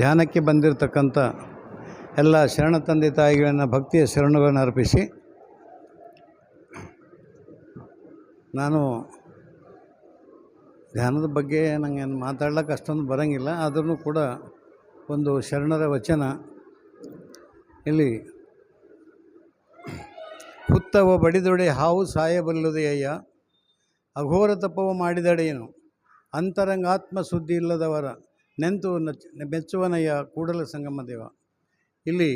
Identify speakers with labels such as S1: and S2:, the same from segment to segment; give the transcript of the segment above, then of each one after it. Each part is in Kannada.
S1: ಧ್ಯಾನಕ್ಕೆ ಬಂದಿರತಕ್ಕಂಥ ಎಲ್ಲ ಶರಣ ತಂದೆ ತಾಯಿಗಳನ್ನು ಭಕ್ತಿಯ ಶರಣಗಳನ್ನು ಅರ್ಪಿಸಿ ನಾನು ಧ್ಯಾನದ ಬಗ್ಗೆ ನನಗೆ ಮಾತಾಡ್ಲಿಕ್ಕೆ ಅಷ್ಟೊಂದು ಬರೋಂಗಿಲ್ಲ, ಆದ್ರೂ ಕೂಡ ಒಂದು ಶರಣರ ವಚನ ಇಲ್ಲಿ, ಹುತ್ತವ ಬಡಿದೊಡೆ ಹಾವು ಸಾಯಬಲ್ಲದೆ ಅಯ್ಯ, ಅಘೋರ ತಪವ ಮಾಡಿದಡೇನು ಅಂತರಂಗಾತ್ಮ ಸುದ್ದಿ ಇಲ್ಲದವರ ನೆಂತು ನಚ್ ಮೆಚ್ಚುವನಯ್ಯ ಕೂಡಲ ಸಂಗಮ ದೇವ. ಇಲ್ಲಿ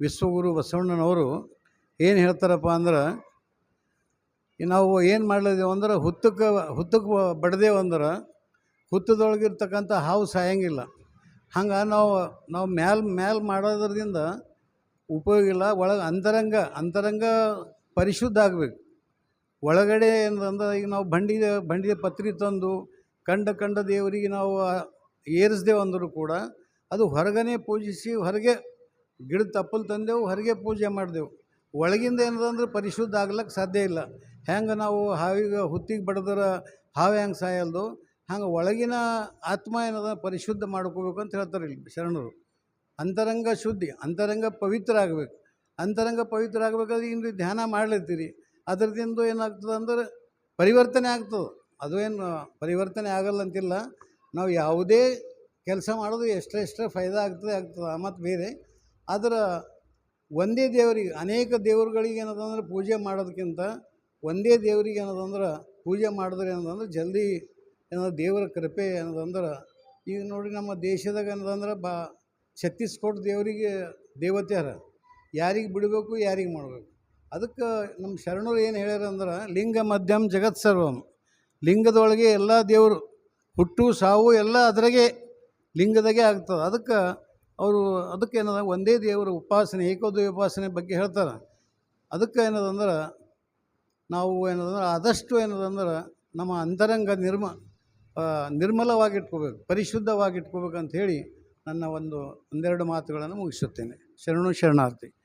S1: ವಿಶ್ವಗುರು ಬಸವಣ್ಣನವರು ಏನು ಹೇಳ್ತಾರಪ್ಪ ಅಂದ್ರೆ ನಾವು ಏನು ಮಾಡ್ಲಿದ್ದೇವೆ ಅಂದ್ರೆ ಹುತ್ತಕ್ಕೆ ಹುತ್ತಕ್ಕೆ ಬಡ್ದೇವು ಅಂದ್ರೆ ಹುತ್ತದೊಳಗಿರ್ತಕ್ಕಂಥ ಹಾವು ಸಾಯಂಗಿಲ್ಲ. ಹಂಗೆ ನಾವು ನಾವು ಮ್ಯಾಲ್ ಮ್ಯಾಲ್ ಮಾಡೋದ್ರಿಂದ ಉಪಯೋಗ ಇಲ್ಲ, ಒಳಗೆ ಅಂತರಂಗ ಅಂತರಂಗ ಪರಿಶುದ್ಧ ಆಗಬೇಕು. ಒಳಗಡೆ ಏನಂದ್ರೆ ಈಗ ನಾವು ಬಂಡಿ ಬಂಡಿ ಪತ್ರಿ ತಂದು ಕಂಡ ಕಂಡ ದೇವರಿಗೆ ನಾವು ಏರಿಸ್ದೇವು ಅಂದರೂ ಕೂಡ ಅದು ಹೊರಗನೆ ಪೂಜಿಸಿ ಹೊರಗೆ ಗಿಡ ತಪ್ಪಲು ತಂದೆವು, ಹೊರಗೆ ಪೂಜೆ ಮಾಡಿದೆವು. ಒಳಗಿಂದ ಏನದಂದ್ರೆ ಪರಿಶುದ್ಧ ಆಗ್ಲಿಕ್ಕೆ ಸಾಧ್ಯ ಇಲ್ಲ. ಹೆಂಗೆ ನಾವು ಹಾವಿಗೆ, ಹುತ್ತಿಗೆ ಬಡದ್ರೆ ಹಾವು ಹೆಂಗೆ ಸಾಯಲ್ದು, ಹಂಗೆ ಒಳಗಿನ ಆತ್ಮ ಏನದ ಪರಿಶುದ್ಧ ಮಾಡ್ಕೋಬೇಕು ಅಂತ ಹೇಳ್ತಾರೆ ಇಲ್ಲಿ ಶರಣರು. ಅಂತರಂಗ ಶುದ್ಧಿ, ಅಂತರಂಗ ಪವಿತ್ರ ಆಗಬೇಕು. ಅಂತರಂಗ ಪವಿತ್ರ ಆಗಬೇಕಾದ್ರೆ ಇಂದು ಧ್ಯಾನ ಮಾಡ್ಲತ್ತೀರಿ. ಅದರದಿಂದ ಏನಾಗ್ತದೆ ಅಂದ್ರೆ ಪರಿವರ್ತನೆ ಆಗ್ತದೆ. ಅದು ಏನು ಪರಿವರ್ತನೆ ಆಗಲ್ಲ ಅಂತಿಲ್ಲ ನಾವು ಯಾವುದೇ ಕೆಲಸ ಮಾಡೋದು ಎಷ್ಟೆಷ್ಟೇ ಫಾಯ್ದಾ ಆಗ್ತದೆ ಆಗ್ತದೆ ಮತ್ತು ಬೇರೆ. ಆದ್ರೆ ಒಂದೇ ದೇವರಿಗೆ, ಅನೇಕ ದೇವರುಗಳಿಗೆ ಏನದಂದ್ರೆ ಪೂಜೆ ಮಾಡೋದಕ್ಕಿಂತ ಒಂದೇ ದೇವರಿಗೆ ಏನದಂದ್ರೆ ಪೂಜೆ ಮಾಡಿದ್ರೆ ಏನದಂದ್ರೆ ಜಲ್ದಿ ಏನಾದ್ರು ದೇವರ ಕೃಪೆ ಏನದಂದ್ರೆ, ಈಗ ನೋಡಿ ನಮ್ಮ ದೇಶದಾಗ ಏನದಂದ್ರೆ ಬಾ ಛತ್ತೀಸ್ಗಢ ದೇವರಿಗೆ ದೇವತೆ ಅರ ಯಾರಿಗೆ ಬಿಡಬೇಕು, ಯಾರಿಗೆ ಮಾಡಬೇಕು. ಅದಕ್ಕೆ ನಮ್ಮ ಶರಣರು ಏನು ಹೇಳ್ಯಾರಂದ್ರೆ ಲಿಂಗ ಮಧ್ಯಮ ಜಗತ್ ಸರ್ವಂ. ಲಿಂಗದೊಳಗೆ ಎಲ್ಲ ದೇವರು ಹುಟ್ಟು, ಸಾವು ಎಲ್ಲ ಅದರಾಗೆ ಲಿಂಗದಾಗೆ ಆಗ್ತದೆ. ಅದಕ್ಕೆ ಅವರು ಅದಕ್ಕೆ ಏನದ, ಒಂದೇ ದೇವರ ಉಪಾಸನೆ ಏಕೋದಯ ಉಪಾಸನೆ ಬಗ್ಗೆ ಹೇಳ್ತಾರೆ. ಅದಕ್ಕೆ ಏನದಂದ್ರೆ, ನಾವು ಏನದಂದ್ರೆ, ಆದಷ್ಟು ಏನದಂದ್ರೆ, ನಮ್ಮ ಅಂತರಂಗ ನಿರ್ಮ ನಿರ್ಮಲವಾಗಿಟ್ಕೋಬೇಕು, ಪರಿಶುದ್ಧವಾಗಿಟ್ಕೋಬೇಕು ಅಂತ ಹೇಳಿ ನನ್ನ ಒಂದು ಒಂದೆರಡು ಮಾತುಗಳನ್ನು ಮುಗಿಸುತ್ತೇನೆ. ಶರಣು ಶರಣಾರ್ಥಿ.